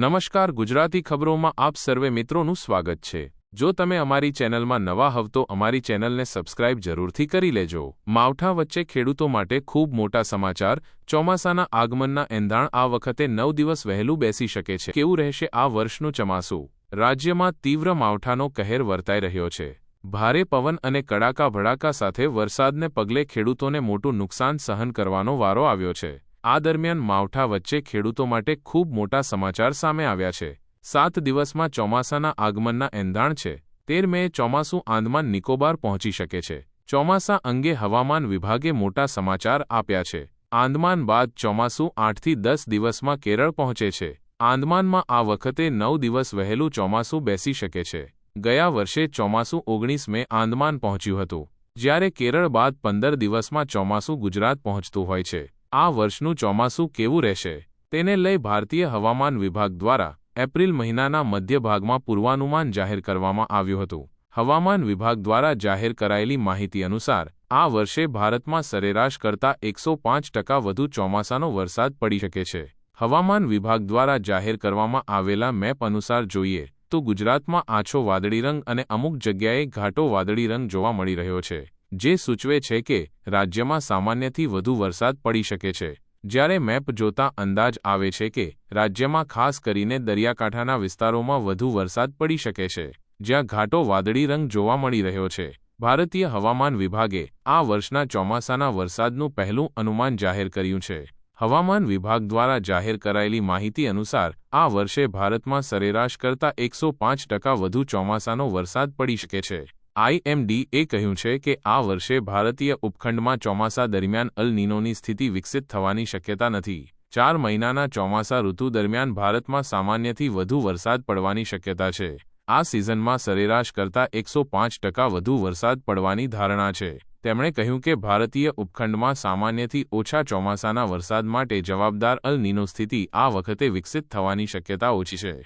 નમસ્કાર ગુજરાતી ખબરોમાં આપ સર્વે મિત્રોનું સ્વાગત છે. જો તમે અમારી ચેનલમાં નવા હવ તો અમારી ચેનલને સબસ્ક્રાઇબ જરૂરથી કરી લેજો. માવઠા વચ્ચે ખેડૂતો માટે ખૂબ મોટા સમાચાર. ચોમાસાના આગમનના એંધાણ આ વખતે નવ દિવસ વહેલું બેસી શકે છે. કેવું રહેશે આ વર્ષનું ચોમાસું? રાજ્યમાં તીવ્ર માવઠાનો કહેર વર્તાઈ રહ્યો છે. ભારે પવન અને કડાકા ભડાકા સાથે વરસાદને પગલે ખેડૂતોને મોટું નુકસાન સહન કરવાનો વારો આવ્યો છે. આ દરમિયાન માવઠા વચ્ચે ખેડૂતો માટે ખૂબ મોટા સમાચાર સામે આવ્યા છે. સાત દિવસમાં ચોમાસાના આગમનના એંધાણ છે. તેર મે ચોમાસું આંદમાન નિકોબાર પહોંચી શકે છે. ચોમાસા અંગે હવામાન વિભાગે મોટા સમાચાર આપ્યા છે. આંદમાન બાદ ચોમાસું આઠથી દસ દિવસમાં કેરળ પહોંચે છે. આંદમાનમાં આ વખતે નવ દિવસ વહેલું ચોમાસું બેસી શકે છે. ગયા વર્ષે ચોમાસું ઓગણીસ મે આંદમાન પહોંચ્યું હતું. જ્યારે કેરળ બાદ પંદર દિવસમાં ચોમાસું ગુજરાત પહોંચતું હોય છે. આ વર્ષનું ચોમાસું કેવું રહેશે? તેને લઈ ભારતીય હવામાન વિભાગ દ્વારા એપ્રિલ મહિનાના મધ્ય ભાગમાં પૂર્વાનુમાન જાહેર કરવામાં આવ્યું હતું. હવામાન વિભાગ દ્વારા જાહેર કરાયેલી માહિતી અનુસાર, આ વર્ષે ભારતમાં સરેરાશ કરતાં એકસો પાંચ ટકા વધુ ચોમાસાનો વરસાદ પડી શકે છે. હવામાન વિભાગ દ્વારા જાહેર કરવામાં આવેલા મેપ અનુસાર જોઈએ, તો ગુજરાતમાં આછો વાદળી રંગ અને અમુક જગ્યાએ ઘાટો વાદળી રંગ જોવા મળી રહ્યો છે. જે સૂચવે છે કે રાજ્યમાં સામાન્યથી વધુ વરસાદ પડી શકે છે. જ્યારે મેપ જોતા અંદાજ આવે છે કે રાજ્યમાં ખાસ કરીને દરિયાકાંઠાના વિસ્તારોમાં વધુ વરસાદ પડી શકે છે, જ્યાં ઘાટો વાદળી રંગ જોવા મળી રહ્યો છે. ભારતીય હવામાન વિભાગે આ વર્ષના ચોમાસાના વરસાદનું પહેલું અનુમાન જાહેર કર્યું છે. હવામાન વિભાગ દ્વારા જાહેર કરાયેલી માહિતી અનુસાર, આ વર્ષે ભારતમાં સરેરાશ કરતાં એકસો પાંચ ટકા વધુ ચોમાસાનો વરસાદ પડી શકે છે. આઈએમડીએ કહ્યું છે કે આ વર્ષે ભારતીય ઉપખંડમાં ચોમાસા દરમિયાન અલ નીનોની સ્થિતિ વિકસિત થવાની શક્યતા નથી. ચાર મહિનાના ચોમાસા ઋતુ દરમિયાન ભારતમાં સામાન્યથી વધુ વરસાદ પડવાની શક્યતા છે. આ સિઝનમાં સરેરાશ કરતાં એકસો પાંચ ટકા વધુ વરસાદ પડવાની ધારણા છે. તેમણે કહ્યું કે ભારતીય ઉપખંડમાં સામાન્યથી ઓછા ચોમાસાના વરસાદ માટે જવાબદાર અલ નીનો સ્થિતિ આ વખતે વિકસિત થવાની શક્યતા ઓછી છે.